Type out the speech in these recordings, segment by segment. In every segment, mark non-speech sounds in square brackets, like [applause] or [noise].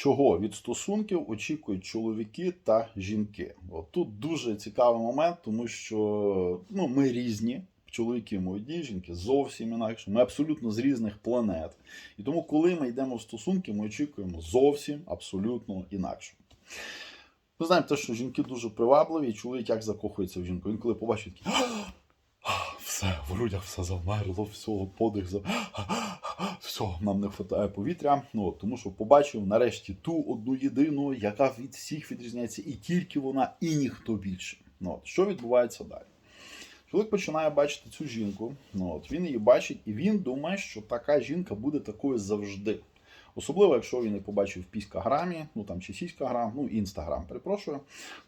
Чого від стосунків очікують чоловіки та жінки? От тут дуже цікавий момент, тому що ну, ми різні. Чоловіки молоді, жінки зовсім інакше. Ми абсолютно з різних планет. І тому, коли ми йдемо в стосунки, ми очікуємо зовсім абсолютно інакше. Ми знаємо те, що жінки дуже привабливі, і чоловік як закохується в жінку. Він коли побачить такий. Все, в грудях все завмерло, все, подих за все, нам не вистачає повітря. Ну, тому що побачив нарешті ту одну єдину, яка від всіх відрізняється, і тільки вона, і ніхто більше. Ну, от, що відбувається далі? Чоловік починає бачити цю жінку. Ну, от, він її бачить, і він думає, що така жінка буде такою завжди. Особливо, якщо він її побачив в піськаграмі, ну там чи сіськаграм, ну інстаграм, перепрошую.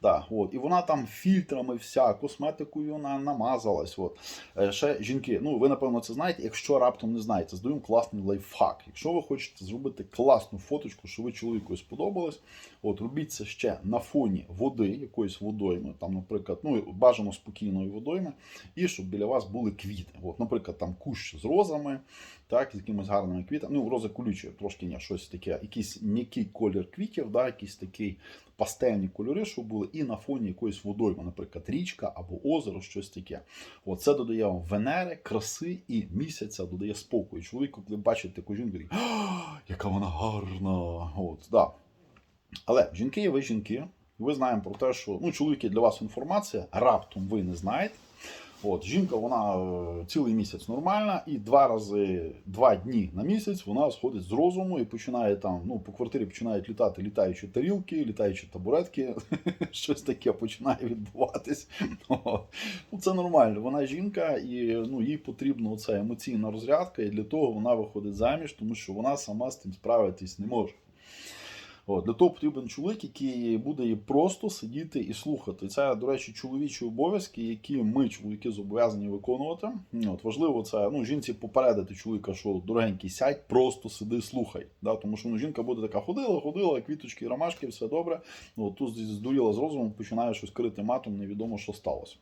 Да, от. І вона там фільтрами вся, косметикою вона намазалась. От. Е, Ще жінки, ну ви напевно це знаєте. Якщо раптом не знаєте, здаємо класний лайфхак. Якщо ви хочете зробити класну фоточку, що ви чоловіку сподобалось, от робіть це ще на фоні води, якоїсь водойми, там, наприклад, ну бажано спокійної водойми, і щоб біля вас були квіти. От, наприклад, там кущ з розами, так, з якимись гарними квітами. Ну, рози колючі, трошки ні, щось таке, якийсь м'який колір квітів, да, якийсь такий пастельні кольори, щоб були, і на фоні якоїсь водойми, наприклад, річка або озеро, щось таке. От, це додає вам Венери, краси і місяця, додає спокою. Чоловік, коли бачить таку жінку, «А, яка вона гарна. От, да. Але жінки є ви жінки. Ви знаємо про те, що ну, чоловіки для вас інформація, раптом ви не знаєте. От, жінка, вона е, цілий місяць нормальна, і два рази, два дні на місяць вона сходить з розуму і починає там, ну, по квартирі починають літати літаючі тарілки, літаючі табуретки, [laughs] щось таке починає відбуватись. Ну, це нормально. Вона жінка, і ну, їй потрібна оця емоційна розрядка, і для того вона виходить заміж, тому що вона сама з тим справитись не може. От, для того потрібен чоловік, який буде просто сидіти і слухати. Це, до речі, чоловічі обов'язки, які ми, чоловіки, зобов'язані виконувати. От, важливо це ну, жінці попередити чоловіка, що дорогенький, сядь, просто сиди, слухай. Да? Тому що ну, жінка буде така ходила, ходила, квіточки, ромашки, все добре. От, тут здуріла з розумом, починає щось крити матом, невідомо, що сталося.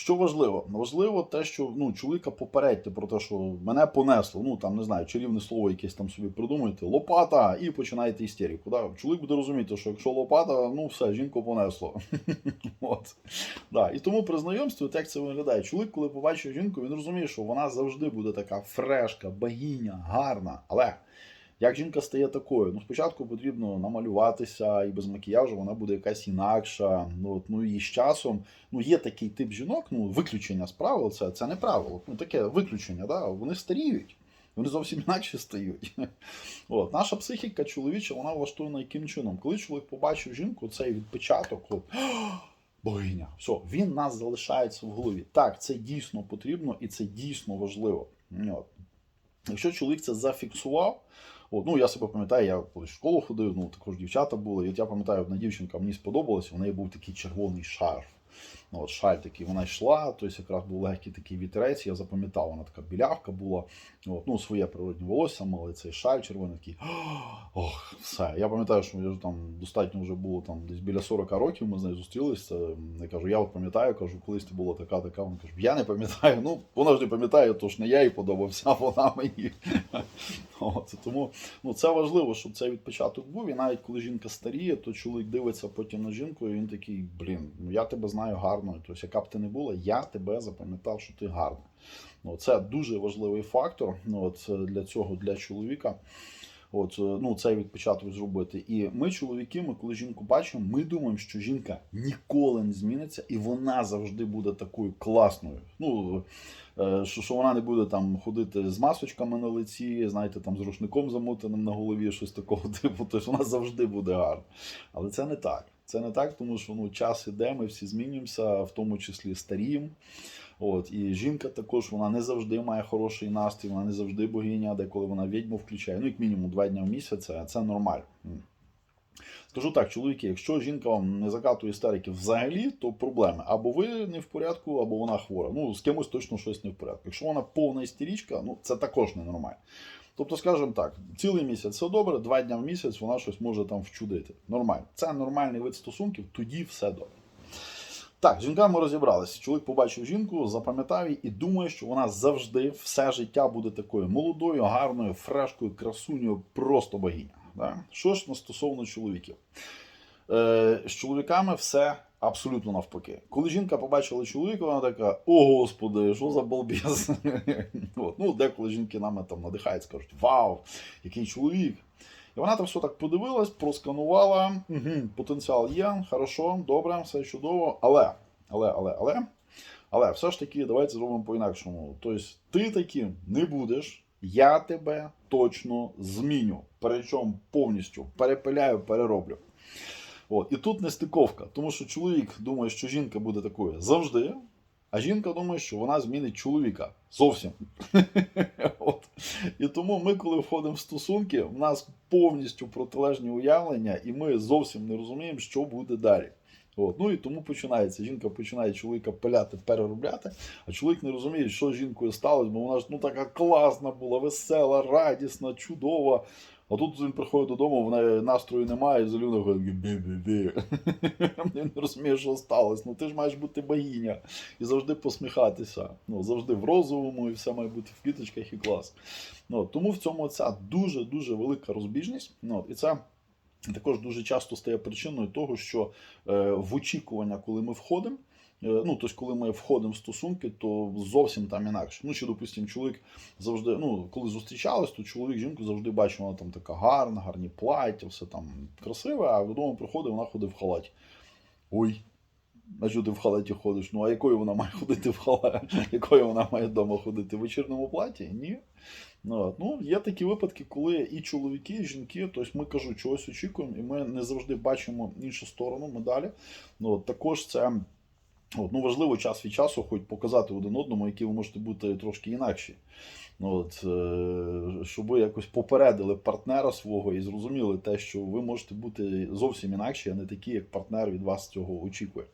Що важливо? Важливо те, що ну, чоловіка попередьте про те, що мене понесло. Ну там не знаю, чарівне слово якесь там собі придумуєте, лопата, і починаєте істеріку. Да? Чоловік буде розуміти, що якщо лопата, ну все, жінку понесло. [laughs] От. Да. І тому при знайомстві, от як це виглядає. Чоловік, коли побачив жінку, він розуміє, що вона завжди буде така фрешка, богиня, гарна. Але як жінка стає такою? Ну, спочатку потрібно намалюватися, і без макіяжу вона буде якась інакша. Ну, от, ну і з часом ну, є такий тип жінок, ну, виключення з правил, це, це не правило. Ну, таке виключення, да? вони старіють. Вони зовсім інакше стають. [laughs] От. Наша психіка чоловіча, вона влаштована яким чином. Коли чоловік побачив жінку, цей відпечаток, от, [gasps] богиня, все, він нас залишається в голові. Так, це дійсно потрібно і це дійсно важливо. От. Якщо чоловік це зафіксував, От, ну, я себе пам'ятаю, я коли в школу ходив, ну також дівчата були. І от я пам'ятаю, одна дівчинка мені сподобалася, у неї був такий червоний шарф. Ну, от шаль такий, вона йшла, тобто якраз був легкий такий вітерець, я запам'ятав, вона така білявка була. От, ну, своє природне волосся мали, цей шаль червоний такий. Ох, все. Я пам'ятаю, що я там достатньо вже було там десь біля 40 років, ми з нею зустрілися. Я кажу, я от пам'ятаю, кажу, колись ти була така, така. Вона каже, я не пам'ятаю. Ну, вона ж не пам'ятає, то ж не я їй подобався, а вона мені. От, тому ну, це важливо, щоб цей відпочаток був. І навіть коли жінка старіє, то чоловік дивиться потім на жінку, і він такий, блін, ну я тебе знаю гарною. Тобто, яка б ти не була, я тебе запам'ятав, що ти гарна. Ну, це дуже важливий фактор ну, от, для цього, для чоловіка. От, ну, цей відпочаток зробити. І ми, чоловіки, ми коли жінку бачимо, ми думаємо, що жінка ніколи не зміниться, і вона завжди буде такою класною. Ну, е, що, що вона не буде там ходити з масочками на лиці, знаєте, там з рушником замотаним на голові, щось такого [laughs] типу, тобто вона завжди буде гарна. Але це не так. Це не так, тому що ну, час іде, ми всі змінюємося, в тому числі старіємо. От, і жінка також вона не завжди має хороший настрій, вона не завжди богиня, деколи вона відьму включає. Ну, як мінімум, два дні в місяць, а це нормально. Скажу так, чоловіки, якщо жінка вам не закатує істерики взагалі, то проблеми. Або ви не в порядку, або вона хвора. Ну, з кимось точно щось не в порядку. Якщо вона повна істерічка, ну це також ненормально. Тобто, скажімо так, цілий місяць все добре, два дні в місяць вона щось може там вчудити. Нормально. Це нормальний вид стосунків, тоді все добре. Так, з жінками розібралися. Чоловік побачив жінку, запам'ятав її і думає, що вона завжди все життя буде такою молодою, гарною, фрешкою, красунею, просто богиня. Да? Що ж стосовно чоловіків? Е, з чоловіками все абсолютно навпаки. Коли жінка побачила чоловіка, вона така: О, господи, що за балбес. [laughs] Ну, деколи жінки нами там надихають, скажуть: Вау, який чоловік! І вона там все так подивилась, просканувала. Угу, потенціал є, хорошо, добре, все чудово. Але, але, але, але, але все ж таки, давайте зробимо по-інакшому. Тобто, ти таким не будеш. Я тебе точно зміню. Причому повністю перепиляю, перероблю. От. І тут нестиковка, тому що чоловік думає, що жінка буде такою завжди, а жінка думає, що вона змінить чоловіка зовсім. [laughs] І тому ми, коли входимо в стосунки, в нас повністю протилежні уявлення, і ми зовсім не розуміємо, що буде далі. От. Ну і тому починається. Жінка починає чоловіка пиляти, переробляти, а чоловік не розуміє, що з жінкою сталося, бо вона ж ну така класна була, весела, радісна, чудова. А тут він приходить додому, в настрою немає, і Зелюна говорить. Він [laughs] не розуміє, що сталося. Ну ти ж маєш бути богиня і завжди посміхатися. Ну, завжди в розовому, і все має бути в квіточках і клас. Ну, тому в цьому ця дуже-дуже велика розбіжність. Ну, і це також дуже часто стає причиною того, що е, в очікування, коли ми входимо. Е, Ну, тобто, коли ми входимо в стосунки, то зовсім там інакше. Ну, що, допустимо, чоловік завжди, ну, коли зустрічались, то чоловік жінку завжди бачив, вона там така гарна, гарні плаття, все там красиве, а додому приходить, вона ходить в халаті. Ой, а що ти в халаті ходиш? Ну, а якою вона має [laughs] ходити в халаті? Якою вона має вдома ходити? В вечірньому платі? Ні. Ну, ну, є такі випадки, коли і чоловіки, і жінки, тобто ми кажу, чогось очікуємо, і ми не завжди бачимо іншу сторону медалі. Ну, також це от, ну, важливо час від часу, хоч показати один одному, які ви можете бути трошки інакші. От, е, щоб ви якось попередили партнера свого і зрозуміли те, що ви можете бути зовсім інакші, а не такі, як партнер від вас цього очікує.